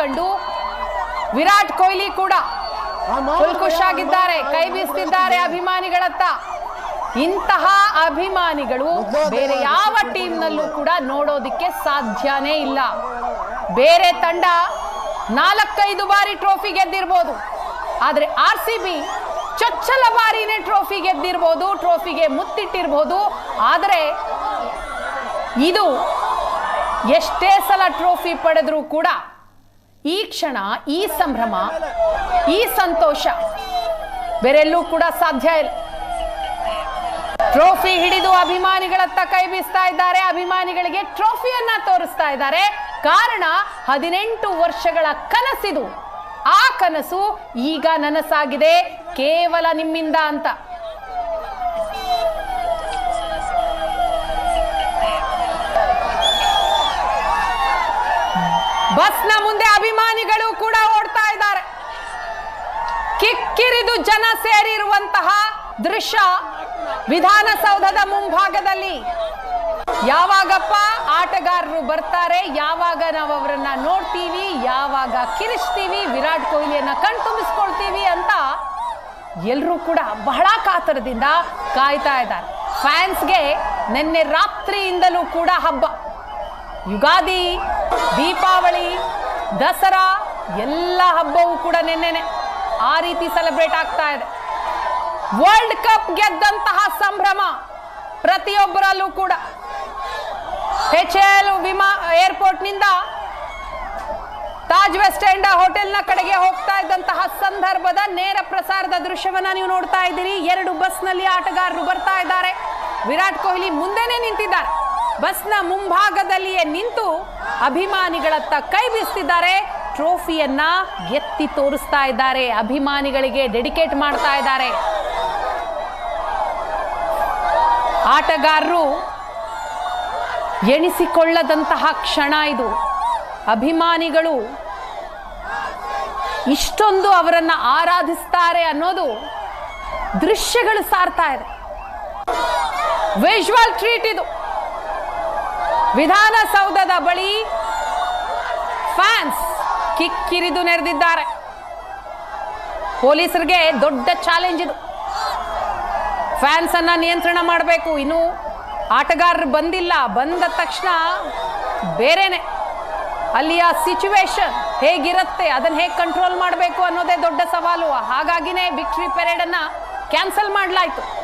ಕಂಡು ವಿರಾಟ್ ಕೊಹ್ಲಿ ಕೂಡ ಫುಲ್ ಖುಷಾಗಿದ್ದಾರೆ ಕೈ ಬೀಸ್ತಿದ್ದಾರೆ ಅಭಿಮಾನಿಗಳತ್ತ. ಇಂತಹ ಅಭಿಮಾನಿಗಳು ಬೇರೆ ಯಾವ ಟೀಮ್ನಲ್ಲೂ ಕೂಡ ನೋಡೋದಿಕ್ಕೆ ಸಾಧ್ಯನೇ ಇಲ್ಲ. ಬೇರೆ ತಂಡ ನಾಲ್ಕೈದು ಬಾರಿ ಟ್ರೋಫಿ ಗೆದ್ದಿರ್ಬೋದು. ಆದ್ರೆ ಆರ್ ಸಿ ಬಿ ಚೊಚ್ಚಲ ಬಾರಿನೇ ಟ್ರೋಫಿ ಗೆದ್ದಿರ್ಬೋದು ಟ್ರೋಫಿಗೆ ಮುತ್ತಿಟ್ಟಿರ್ಬೋದು. ಆದರೆ ಇದು ಎಷ್ಟೇ ಸಲ ಟ್ರೋಫಿ ಪಡೆದ್ರೂ ಕೂಡ ಈ ಕ್ಷಣ, ಈ ಸಂಭ್ರಮ, ಈ ಸಂತೋಷ ಬೇರೆಲ್ಲೂ ಕೂಡ ಸಾಧ್ಯ ಇಲ್ಲ. ಟ್ರೋಫಿ ಹಿಡಿದು ಅಭಿಮಾನಿಗಳತ್ತ ಕೈ ಬೀಸ್ತಾ ಇದ್ದಾರೆ. ಅಭಿಮಾನಿಗಳಿಗೆ ಟ್ರೋಫಿಯನ್ನ ತೋರಿಸ್ತಾ ಇದ್ದಾರೆ. ಕಾರಣ, ಹದಿನೆಂಟು ವರ್ಷಗಳ ಕನಸಿದು. ಆ ಕನಸು ಈಗ ನನಸಾಗಿದೆ. ಕೇವಲ ನಿಮ್ಮಿಂದ ಅಂತ. ಬಸ್ನ ಮುಂದೆ ಅಭಿಮಾನಿಗಳು ಕೂಡ ಓಡ್ತಾ ಇದ್ದಾರೆ. ಕಿಕ್ಕಿರಿದು ಜನ ಸೇರಿರುವಂತಹ ದೃಶ್ಯ ವಿಧಾನಸೌಧದ ಮುಂಭಾಗದಲ್ಲಿ. ಯಾವಾಗಪ್ಪ ಆಟಗಾರರು ಬರ್ತಾರೆ, ಯಾವಾಗ ನಾವು ಅವರನ್ನ ನೋಡ್ತೀವಿ, ಯಾವಾಗ ಕಿರಿಸ್ತೀವಿ, ವಿರಾಟ್ ಕೊಹ್ಲಿಯನ್ನ ಕಣ್ತುಂಬಿಸ್ಕೊಳ್ತೀವಿ ಅಂತ ಎಲ್ಲರೂ ಕೂಡ ಬಹಳ ಕಾತರದಿಂದ ಕಾಯ್ತಾ ಇದ್ದಾರೆ. ಫ್ಯಾನ್ಸ್ಗೆ ನಿನ್ನೆ ರಾತ್ರಿಯಿಂದಲೂ ಕೂಡ ಹಬ್ಬ. ಯುಗಾದಿ, ದೀಪಾವಳಿ, ದಸರಾ, ಎಲ್ಲ ಹಬ್ಬವೂ ಕೂಡ ನಿನ್ನೆನೆ ಆ ರೀತಿ ಸೆಲೆಬ್ರೇಟ್ ಆಗ್ತಾ ಇದೆ. ವರ್ಲ್ಡ್ ಕಪ್ ಗೆದ್ದಂತಹ ಸಂಭ್ರಮ ಪ್ರತಿಯೊಬ್ಬರಲ್ಲೂ ಕೂಡ. ಎಚ್ ಎಲ್ ವಿಮಾ ಏರ್ಪೋರ್ಟ್ನಿಂದ ತಾಜ್ ವೆಸ್ಟ್ ಎಂಡ್ ಹೋಟೆಲ್ನ ಕಡೆಗೆ ಹೋಗ್ತಾ ಇದ್ದಂತಹ ಸಂದರ್ಭದ ನೇರ ಪ್ರಸಾರದ ದೃಶ್ಯವನ್ನ ನೀವು ನೋಡ್ತಾ ಇದ್ದೀರಿ. ಎರಡು ಬಸ್ನಲ್ಲಿ ಆಟಗಾರರು ಬರ್ತಾ ಇದ್ದಾರೆ. ವಿರಾಟ್ ಕೊಹ್ಲಿ ಮುಂದೆನೆ ನಿಂತಿದ್ದಾರೆ. ಬಸ್ನ ಮುಂಭಾಗದಲ್ಲಿಯೇ ನಿಂತು ಅಭಿಮಾನಿಗಳತ್ತ ಕೈ ಬೀಸ್ತಿದ್ದಾರೆ. ಟ್ರೋಫಿಯನ್ನ ಎತ್ತಿ ತೋರಿಸ್ತಾ ಇದ್ದಾರೆ. ಅಭಿಮಾನಿಗಳಿಗೆ ಡೆಡಿಕೇಟ್ ಮಾಡ್ತಾ ಇದ್ದಾರೆ. ಆಟಗಾರರು ಎಣಿಸಿಕೊಳ್ಳದಂತಹ ಕ್ಷಣ ಇದು. ಅಭಿಮಾನಿಗಳು ಇಷ್ಟೊಂದು ಅವರನ್ನ ಆರಾಧಿಸ್ತಾರೆ ಅನ್ನೋದು ದೃಶ್ಯಗಳು ಸಾರ್ತಾ ಇದೆ. ವಿಜುವಲ್ ಟ್ರೀಟ್ ಇದು. ವಿಧಾನಸೌಧದ ಬಳಿ ಫ್ಯಾನ್ಸ್ ಕಿಕ್ಕಿರಿದು ನೆರೆದಿದ್ದಾರೆ. ಪೊಲೀಸರಿಗೆ ದೊಡ್ಡ ಚಾಲೆಂಜ್ ಇದು. ಫ್ಯಾನ್ಸ್ ಅನ್ನ ನಿಯಂತ್ರಣ ಮಾಡಬೇಕು. ಇನ್ನು ಆಟಗಾರರು ಬಂದಿಲ್ಲ. ಬಂದ ತಕ್ಷಣ ಬೇರೆನೆ. ಅಲ್ಲಿಯ ಸಿಚುವೇಶನ್ ಹೇಗಿರುತ್ತೆ? ಅದನ್ನ ಹೇಗೆ ಕಂಟ್ರೋಲ್ ಮಾಡಬೇಕು ಅನ್ನೋದೇ ದೊಡ್ಡ ಸವಾಲು. ಹಾಗಾಗಿನೇ ವಿಕ್ಟ್ರಿ ಪೆರೇಡ್ ಅನ್ನ ಕ್ಯಾನ್ಸಲ್ ಮಾಡಲಾಯಿತು.